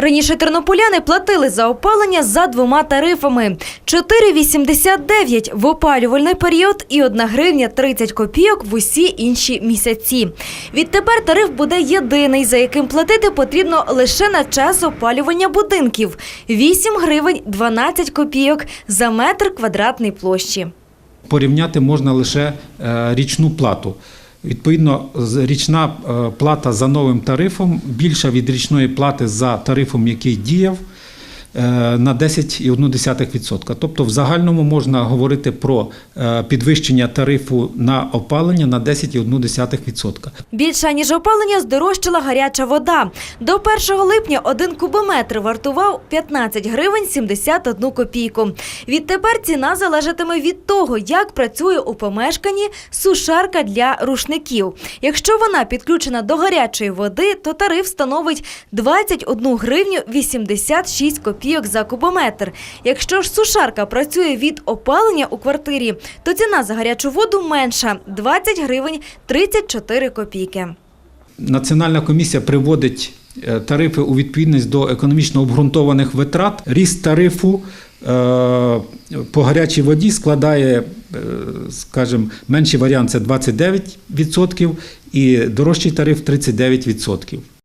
Раніше тернополяни платили за опалення за двома тарифами: 4,89 в опалювальний період і 1 гривня 30 копійок в усі інші місяці. Відтепер тариф буде єдиний, за яким платити потрібно лише на час опалювання будинків 8 гривень 12 копійок за метр квадратний площі. Порівняти можна лише е, річну плату. Відповідно, річна е, плата за новим тарифом більша від річної плати за тарифом, який діяв, на 10,1%. Тобто, в загальному можна говорити про е, підвищення тарифу на опалення на 10,1%. Більше ніж опалення здорожчала гаряча вода. До 1 липня один кубометр вартував 15 гривень 71 копійку. Відтепер ціна залежатиме від того, як працює у помешканні сушарка для рушників. Якщо вона підключена до гарячої води, то тариф становить 21 гривню 86 копійок за кубометр. Якщо ж сушарка працює від опалення у квартирі, то ціна за гарячу воду менша 20 гривень 34 копійки. Національна комісія приводить е, тарифи у відповідність до економічно обґрунтованих витрат. Ріст тарифу е, по гарячій воді складає, е, скажімо, менший варіант це 29% і дорожчий тариф 39%.